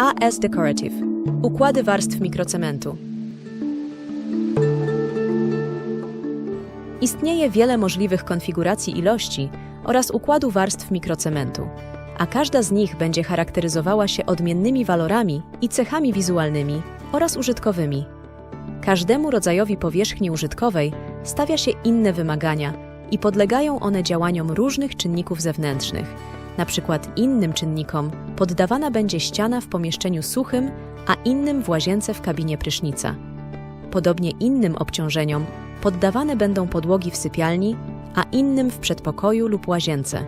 AS Decorative. Układy warstw mikrocementu. Istnieje wiele możliwych konfiguracji ilości oraz układu warstw mikrocementu, a każda z nich będzie charakteryzowała się odmiennymi walorami i cechami wizualnymi oraz użytkowymi. Każdemu rodzajowi powierzchni użytkowej stawia się inne wymagania i podlegają one działaniom różnych czynników zewnętrznych. Na przykład innym czynnikom poddawana będzie ściana w pomieszczeniu suchym, a innym w łazience w kabinie prysznica. Podobnie innym obciążeniom poddawane będą podłogi w sypialni, a innym w przedpokoju lub łazience.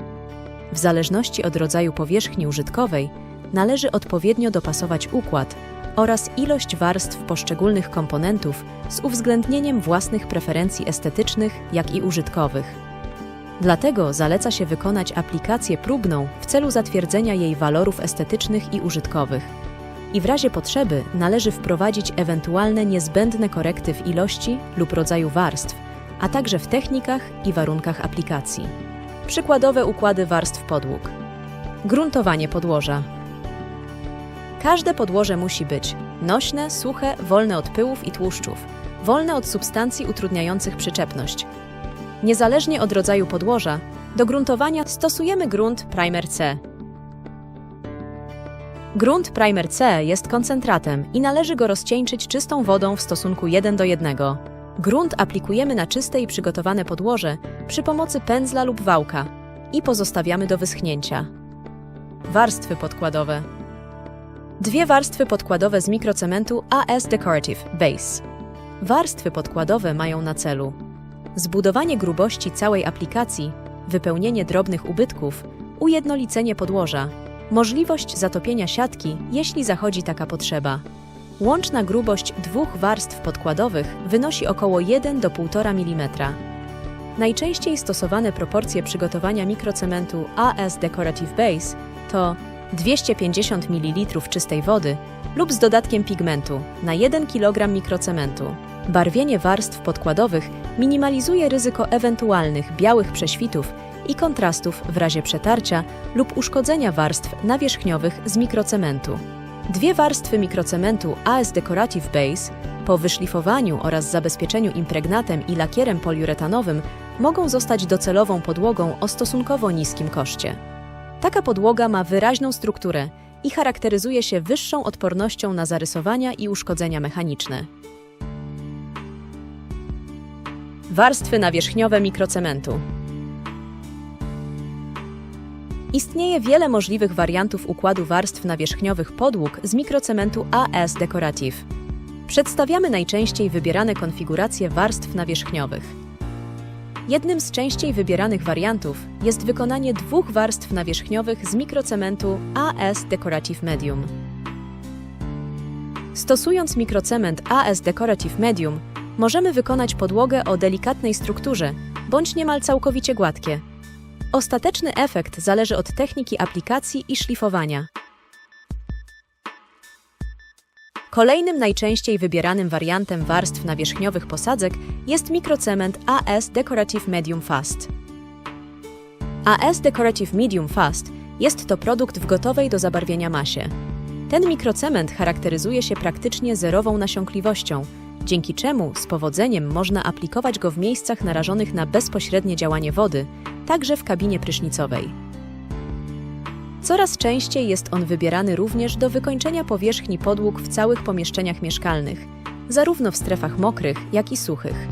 W zależności od rodzaju powierzchni użytkowej należy odpowiednio dopasować układ oraz ilość warstw poszczególnych komponentów z uwzględnieniem własnych preferencji estetycznych, jak i użytkowych. Dlatego zaleca się wykonać aplikację próbną w celu zatwierdzenia jej walorów estetycznych i użytkowych. I w razie potrzeby należy wprowadzić ewentualne niezbędne korekty w ilości lub rodzaju warstw, a także w technikach i warunkach aplikacji. Przykładowe układy warstw podłóg. Gruntowanie podłoża. Każde podłoże musi być nośne, suche, wolne od pyłów i tłuszczów, wolne od substancji utrudniających przyczepność. Niezależnie od rodzaju podłoża, do gruntowania stosujemy grunt Primer C. Grunt Primer C jest koncentratem i należy go rozcieńczyć czystą wodą w stosunku 1 do 1. Grunt aplikujemy na czyste i przygotowane podłoże przy pomocy pędzla lub wałka i pozostawiamy do wyschnięcia. Warstwy podkładowe. Dwie warstwy podkładowe z mikrocementu AS Decorative Base. Warstwy podkładowe mają na celu zbudowanie grubości całej aplikacji, wypełnienie drobnych ubytków, ujednolicenie podłoża, możliwość zatopienia siatki, jeśli zachodzi taka potrzeba. Łączna grubość dwóch warstw podkładowych wynosi około 1 do 1,5 mm. Najczęściej stosowane proporcje przygotowania mikrocementu AS Decorative Base to 250 ml czystej wody lub z dodatkiem pigmentu na 1 kg mikrocementu. Barwienie warstw podkładowych minimalizuje ryzyko ewentualnych białych prześwitów i kontrastów w razie przetarcia lub uszkodzenia warstw nawierzchniowych z mikrocementu. Dwie warstwy mikrocementu AS Decorative Base po wyszlifowaniu oraz zabezpieczeniu impregnatem i lakierem poliuretanowym mogą zostać docelową podłogą o stosunkowo niskim koszcie. Taka podłoga ma wyraźną strukturę i charakteryzuje się wyższą odpornością na zarysowania i uszkodzenia mechaniczne. Warstwy nawierzchniowe mikrocementu. Istnieje wiele możliwych wariantów układu warstw nawierzchniowych podłóg z mikrocementu AS Decorative. Przedstawiamy najczęściej wybierane konfiguracje warstw nawierzchniowych. Jednym z częściej wybieranych wariantów jest wykonanie dwóch warstw nawierzchniowych z mikrocementu AS Decorative Medium. Stosując mikrocement AS Decorative Medium, możemy wykonać podłogę o delikatnej strukturze bądź niemal całkowicie gładkie. Ostateczny efekt zależy od techniki aplikacji i szlifowania. Kolejnym najczęściej wybieranym wariantem warstw nawierzchniowych posadzek jest mikrocement AS Decorative Medium Fast. AS Decorative Medium Fast jest to produkt w gotowej do zabarwienia masie. Ten mikrocement charakteryzuje się praktycznie zerową nasiąkliwością, dzięki czemu z powodzeniem można aplikować go w miejscach narażonych na bezpośrednie działanie wody, także w kabinie prysznicowej. Coraz częściej jest on wybierany również do wykończenia powierzchni podłóg w całych pomieszczeniach mieszkalnych, zarówno w strefach mokrych, jak i suchych.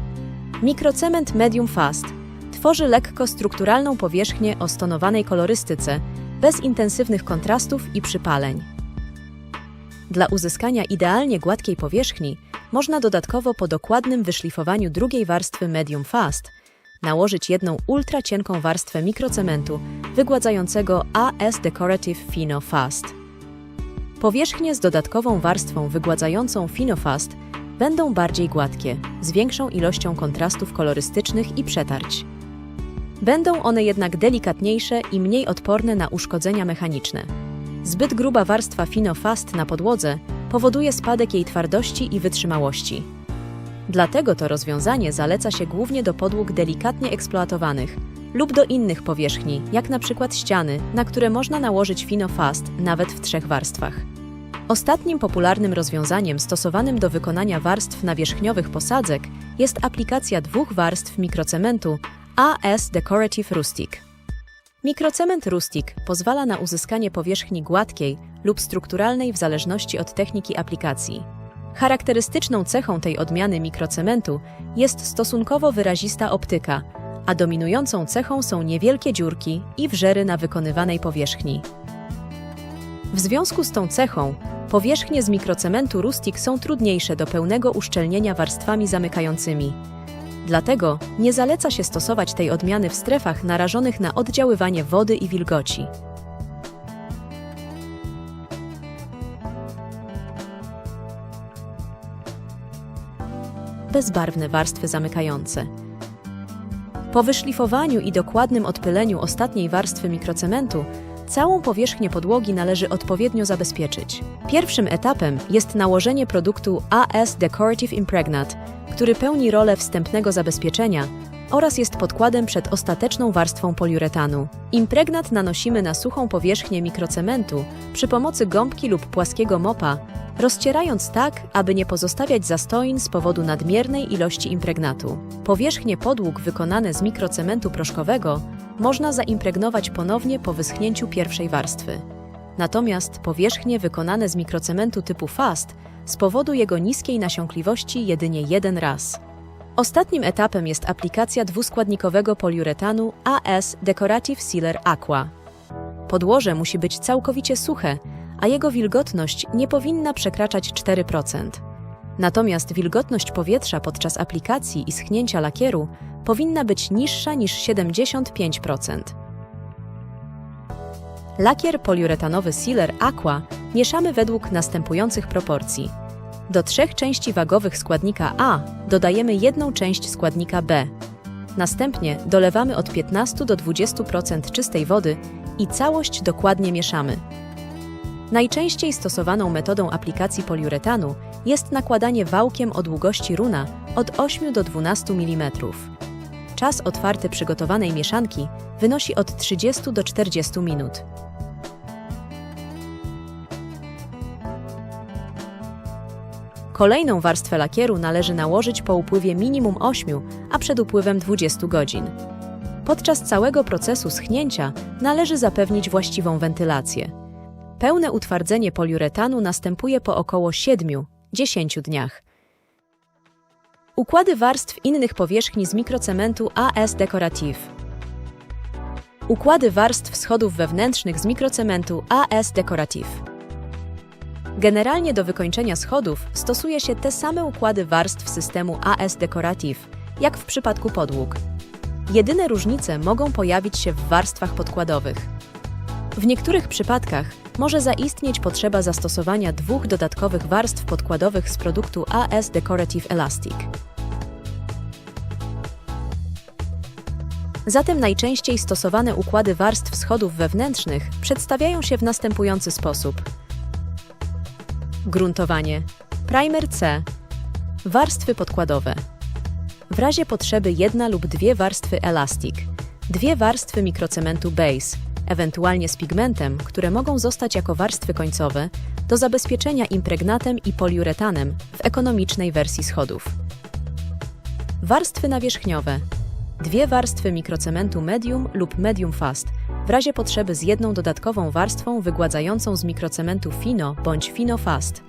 Mikrocement Medium Fast tworzy lekko strukturalną powierzchnię o stonowanej kolorystyce, bez intensywnych kontrastów i przypaleń. Dla uzyskania idealnie gładkiej powierzchni można dodatkowo po dokładnym wyszlifowaniu drugiej warstwy Medium Fast nałożyć jedną ultra cienką warstwę mikrocementu wygładzającego AS Decorative Fino Fast. Powierzchnie z dodatkową warstwą wygładzającą Fino Fast będą bardziej gładkie, z większą ilością kontrastów kolorystycznych i przetarć. Będą one jednak delikatniejsze i mniej odporne na uszkodzenia mechaniczne. Zbyt gruba warstwa Fino Fast na podłodze powoduje spadek jej twardości i wytrzymałości. Dlatego to rozwiązanie zaleca się głównie do podłóg delikatnie eksploatowanych lub do innych powierzchni, jak na przykład ściany, na które można nałożyć Fino Fast nawet w trzech warstwach. Ostatnim popularnym rozwiązaniem stosowanym do wykonania warstw nawierzchniowych posadzek jest aplikacja dwóch warstw mikrocementu AS Decorative Rustic. Mikrocement Rustic pozwala na uzyskanie powierzchni gładkiej lub strukturalnej w zależności od techniki aplikacji. Charakterystyczną cechą tej odmiany mikrocementu jest stosunkowo wyrazista optyka, a dominującą cechą są niewielkie dziurki i wrzery na wykonywanej powierzchni. W związku z tą cechą, powierzchnie z mikrocementu Rustic są trudniejsze do pełnego uszczelnienia warstwami zamykającymi. Dlatego nie zaleca się stosować tej odmiany w strefach narażonych na oddziaływanie wody i wilgoci. Bezbarwne warstwy zamykające. Po wyszlifowaniu i dokładnym odpyleniu ostatniej warstwy mikrocementu, całą powierzchnię podłogi należy odpowiednio zabezpieczyć. Pierwszym etapem jest nałożenie produktu AS Decorative Impregnate, który pełni rolę wstępnego zabezpieczenia oraz jest podkładem przed ostateczną warstwą poliuretanu. Impregnat nanosimy na suchą powierzchnię mikrocementu przy pomocy gąbki lub płaskiego mopa, rozcierając tak, aby nie pozostawiać zastoin z powodu nadmiernej ilości impregnatu. Powierzchnie podłóg wykonane z mikrocementu proszkowego można zaimpregnować ponownie po wyschnięciu pierwszej warstwy. Natomiast powierzchnie wykonane z mikrocementu typu FAST z powodu jego niskiej nasiąkliwości jedynie jeden raz. Ostatnim etapem jest aplikacja dwuskładnikowego poliuretanu AS Decorative Sealer Aqua. Podłoże musi być całkowicie suche, a jego wilgotność nie powinna przekraczać 4%. Natomiast wilgotność powietrza podczas aplikacji i schnięcia lakieru powinna być niższa niż 75%. Lakier poliuretanowy Sealer Aqua mieszamy według następujących proporcji. Do trzech części wagowych składnika A dodajemy jedną część składnika B. Następnie dolewamy od 15 do 20% czystej wody i całość dokładnie mieszamy. Najczęściej stosowaną metodą aplikacji poliuretanu jest nakładanie wałkiem o długości runa od 8 do 12 mm. Czas otwarty przygotowanej mieszanki wynosi od 30 do 40 minut. Kolejną warstwę lakieru należy nałożyć po upływie minimum 8, a przed upływem 20 godzin. Podczas całego procesu schnięcia należy zapewnić właściwą wentylację. Pełne utwardzenie poliuretanu następuje po około 7-10 dniach. Układy warstw innych powierzchni z mikrocementu AS Decorative. Układy warstw schodów wewnętrznych z mikrocementu AS Decorative. Generalnie do wykończenia schodów stosuje się te same układy warstw systemu AS Decorative, jak w przypadku podłóg. Jedyne różnice mogą pojawić się w warstwach podkładowych. W niektórych przypadkach może zaistnieć potrzeba zastosowania dwóch dodatkowych warstw podkładowych z produktu AS Decorative Elastic. Zatem najczęściej stosowane układy warstw schodów wewnętrznych przedstawiają się w następujący sposób. Gruntowanie. Primer C. Warstwy podkładowe. W razie potrzeby jedna lub dwie warstwy elastic, dwie warstwy mikrocementu base, ewentualnie z pigmentem, które mogą zostać jako warstwy końcowe do zabezpieczenia impregnatem i poliuretanem w ekonomicznej wersji schodów. Warstwy nawierzchniowe. Dwie warstwy mikrocementu medium lub medium fast, w razie potrzeby z jedną dodatkową warstwą wygładzającą z mikrocementu fino bądź fino fast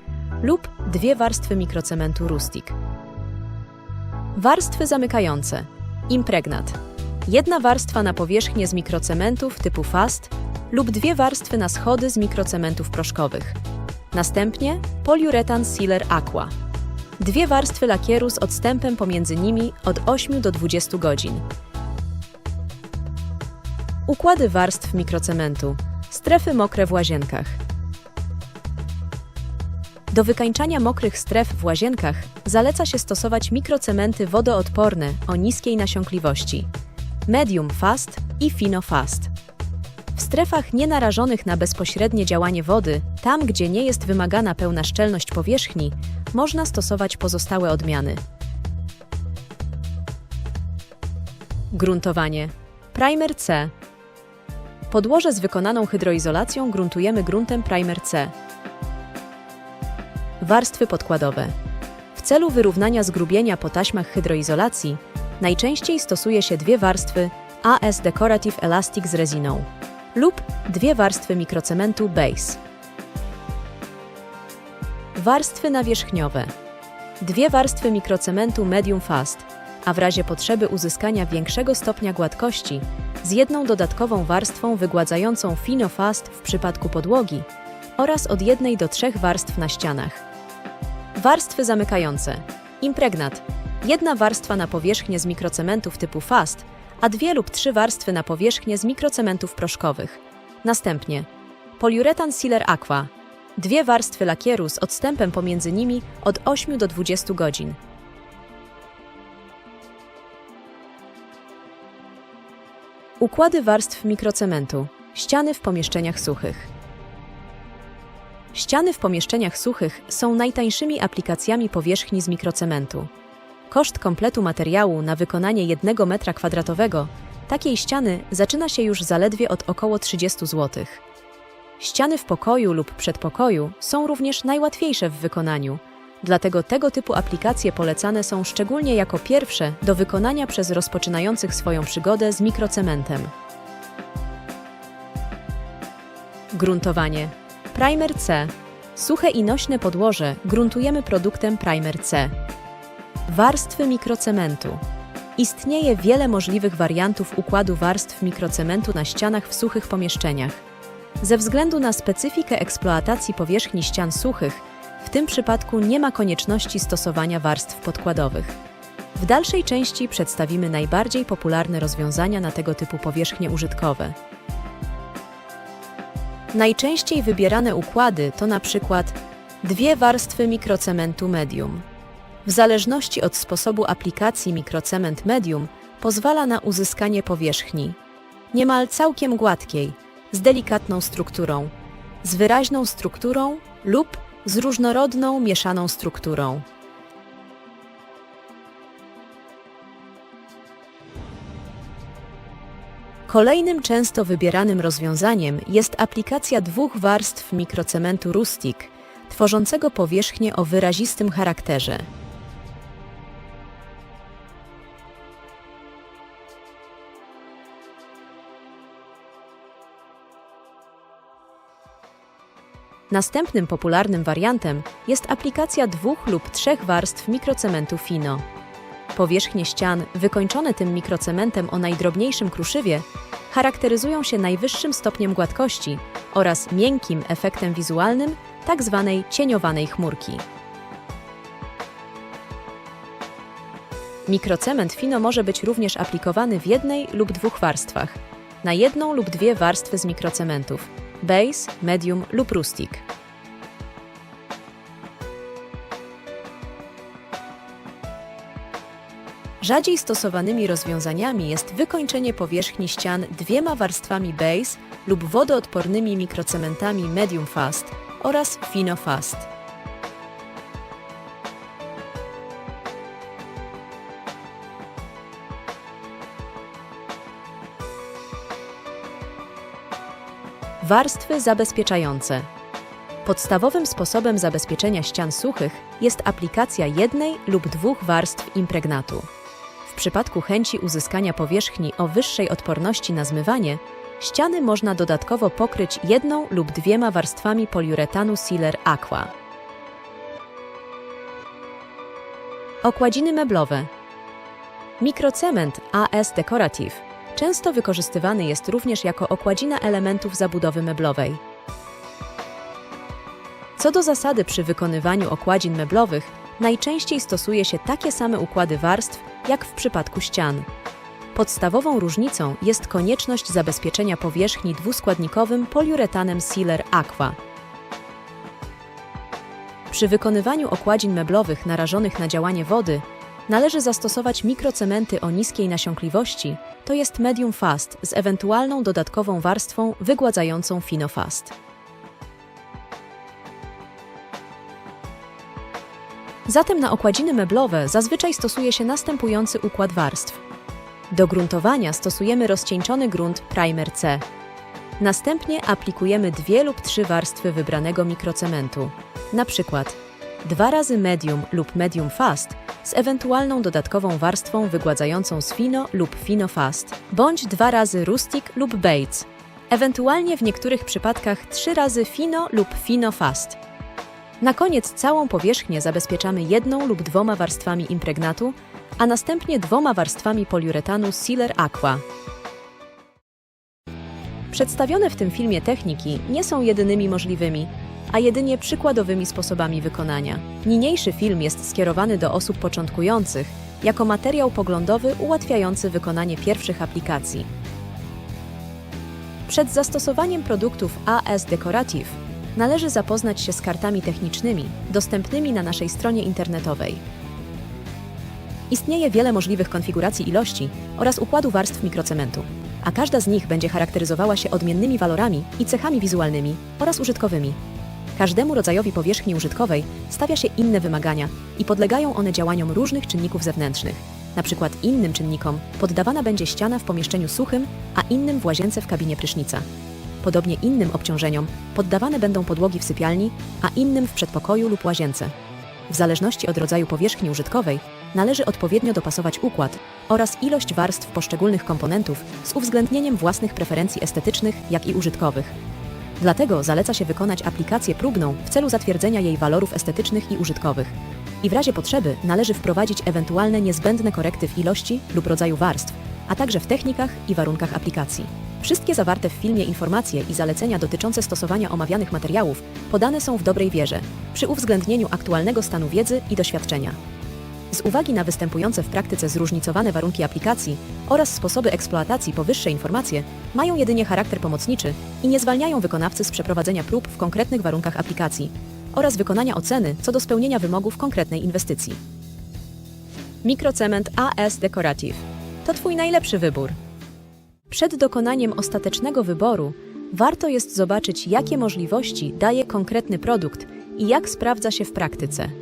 lub dwie warstwy mikrocementu rustic. Warstwy zamykające. Impregnat. Jedna warstwa na powierzchnię z mikrocementów typu fast lub dwie warstwy na schody z mikrocementów proszkowych. Następnie poliuretan Sealer Aqua. Dwie warstwy lakieru z odstępem pomiędzy nimi od 8 do 20 godzin. Układy warstw mikrocementu. Strefy mokre w łazienkach. Do wykańczania mokrych stref w łazienkach zaleca się stosować mikrocementy wodoodporne o niskiej nasiąkliwości. Medium fast i fino fast. W strefach nienarażonych na bezpośrednie działanie wody, tam gdzie nie jest wymagana pełna szczelność powierzchni, można stosować pozostałe odmiany. Gruntowanie. Primer C. Podłoże z wykonaną hydroizolacją gruntujemy gruntem Primer C. Warstwy podkładowe. W celu wyrównania zgrubienia po taśmach hydroizolacji najczęściej stosuje się dwie warstwy AS Decorative Elastic z reziną lub dwie warstwy mikrocementu Base. Warstwy nawierzchniowe. Dwie warstwy mikrocementu Medium Fast, a w razie potrzeby uzyskania większego stopnia gładkości z jedną dodatkową warstwą wygładzającą Fino Fast w przypadku podłogi oraz od jednej do trzech warstw na ścianach. Warstwy zamykające. Impregnat. Jedna warstwa na powierzchnię z mikrocementów typu fast, a dwie lub trzy warstwy na powierzchnię z mikrocementów proszkowych. Następnie poliuretan Sealer Aqua. Dwie warstwy lakieru z odstępem pomiędzy nimi od 8 do 20 godzin. Układy warstw mikrocementu. Ściany w pomieszczeniach suchych. Ściany w pomieszczeniach suchych są najtańszymi aplikacjami powierzchni z mikrocementu. Koszt kompletu materiału na wykonanie 1 m2 takiej ściany zaczyna się już zaledwie od około 30 zł. Ściany w pokoju lub przedpokoju są również najłatwiejsze w wykonaniu, dlatego tego typu aplikacje polecane są szczególnie jako pierwsze do wykonania przez rozpoczynających swoją przygodę z mikrocementem. Gruntowanie. Primer C. Suche i nośne podłoże gruntujemy produktem Primer C. Warstwy mikrocementu. Istnieje wiele możliwych wariantów układu warstw mikrocementu na ścianach w suchych pomieszczeniach. Ze względu na specyfikę eksploatacji powierzchni ścian suchych, w tym przypadku nie ma konieczności stosowania warstw podkładowych. W dalszej części przedstawimy najbardziej popularne rozwiązania na tego typu powierzchnie użytkowe. Najczęściej wybierane układy to na przykład dwie warstwy mikrocementu medium. W zależności od sposobu aplikacji mikrocement medium pozwala na uzyskanie powierzchni niemal całkiem gładkiej, z delikatną strukturą, z wyraźną strukturą lub z różnorodną mieszaną strukturą. Kolejnym często wybieranym rozwiązaniem jest aplikacja dwóch warstw mikrocementu Rustic, tworzącego powierzchnię o wyrazistym charakterze. Następnym popularnym wariantem jest aplikacja dwóch lub trzech warstw mikrocementu Fino. Powierzchnie ścian wykończone tym mikrocementem o najdrobniejszym kruszywie charakteryzują się najwyższym stopniem gładkości oraz miękkim efektem wizualnym tzw. cieniowanej chmurki. Mikrocement Fino może być również aplikowany w jednej lub dwóch warstwach, na jedną lub dwie warstwy z mikrocementów base, medium lub rustic. Rzadziej stosowanymi rozwiązaniami jest wykończenie powierzchni ścian dwiema warstwami base lub wodoodpornymi mikrocementami medium fast oraz fino fast. Warstwy zabezpieczające. Podstawowym sposobem zabezpieczenia ścian suchych jest aplikacja jednej lub dwóch warstw impregnatu. W przypadku chęci uzyskania powierzchni o wyższej odporności na zmywanie, ściany można dodatkowo pokryć jedną lub dwiema warstwami poliuretanu Sealer Aqua. Okładziny meblowe. Mikrocement AS Decorative często wykorzystywany jest również jako okładzina elementów zabudowy meblowej. Co do zasady przy wykonywaniu okładzin meblowych, najczęściej stosuje się takie same układy warstw, jak w przypadku ścian. Podstawową różnicą jest konieczność zabezpieczenia powierzchni dwuskładnikowym poliuretanem Sealer Aqua. Przy wykonywaniu okładzin meblowych narażonych na działanie wody należy zastosować mikrocementy o niskiej nasiąkliwości, to jest medium fast z ewentualną dodatkową warstwą wygładzającą fino fast. Zatem na okładziny meblowe zazwyczaj stosuje się następujący układ warstw. Do gruntowania stosujemy rozcieńczony grunt Primer C. Następnie aplikujemy dwie lub trzy warstwy wybranego mikrocementu, na przykład dwa razy medium lub medium fast z ewentualną dodatkową warstwą wygładzającą z fino lub fino fast, bądź dwa razy rustic lub Bates, ewentualnie w niektórych przypadkach trzy razy fino lub fino fast. Na koniec całą powierzchnię zabezpieczamy jedną lub dwoma warstwami impregnatu, a następnie dwoma warstwami poliuretanu Sealer Aqua. Przedstawione w tym filmie techniki nie są jedynymi możliwymi, a jedynie przykładowymi sposobami wykonania. Niniejszy film jest skierowany do osób początkujących jako materiał poglądowy ułatwiający wykonanie pierwszych aplikacji. Przed zastosowaniem produktów AS Decorative należy zapoznać się z kartami technicznymi dostępnymi na naszej stronie internetowej. Istnieje wiele możliwych konfiguracji ilości oraz układu warstw mikrocementu, a każda z nich będzie charakteryzowała się odmiennymi walorami i cechami wizualnymi oraz użytkowymi. Każdemu rodzajowi powierzchni użytkowej stawia się inne wymagania i podlegają one działaniom różnych czynników zewnętrznych. Na przykład innym czynnikom poddawana będzie ściana w pomieszczeniu suchym, a innym w łazience w kabinie prysznica. Podobnie innym obciążeniom poddawane będą podłogi w sypialni, a innym w przedpokoju lub łazience. W zależności od rodzaju powierzchni użytkowej należy odpowiednio dopasować układ oraz ilość warstw poszczególnych komponentów z uwzględnieniem własnych preferencji estetycznych, jak i użytkowych. Dlatego zaleca się wykonać aplikację próbną w celu zatwierdzenia jej walorów estetycznych i użytkowych. I w razie potrzeby należy wprowadzić ewentualne niezbędne korekty w ilości lub rodzaju warstw, a także w technikach i warunkach aplikacji. Wszystkie zawarte w filmie informacje i zalecenia dotyczące stosowania omawianych materiałów podane są w dobrej wierze, przy uwzględnieniu aktualnego stanu wiedzy i doświadczenia. Z uwagi na występujące w praktyce zróżnicowane warunki aplikacji oraz sposoby eksploatacji powyższe informacje mają jedynie charakter pomocniczy i nie zwalniają wykonawcy z przeprowadzenia prób w konkretnych warunkach aplikacji oraz wykonania oceny co do spełnienia wymogów konkretnej inwestycji. Mikrocement AS Decorative to Twój najlepszy wybór. Przed dokonaniem ostatecznego wyboru warto jest zobaczyć, jakie możliwości daje konkretny produkt i jak sprawdza się w praktyce.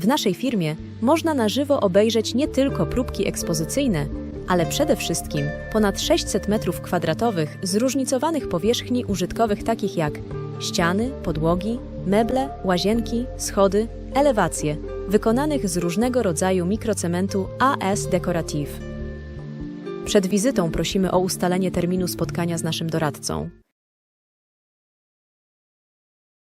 W naszej firmie można na żywo obejrzeć nie tylko próbki ekspozycyjne, ale przede wszystkim ponad 600 m2 zróżnicowanych powierzchni użytkowych takich jak ściany, podłogi, meble, łazienki, schody, elewacje, wykonanych z różnego rodzaju mikrocementu AS Decorative. Przed wizytą prosimy o ustalenie terminu spotkania z naszym doradcą.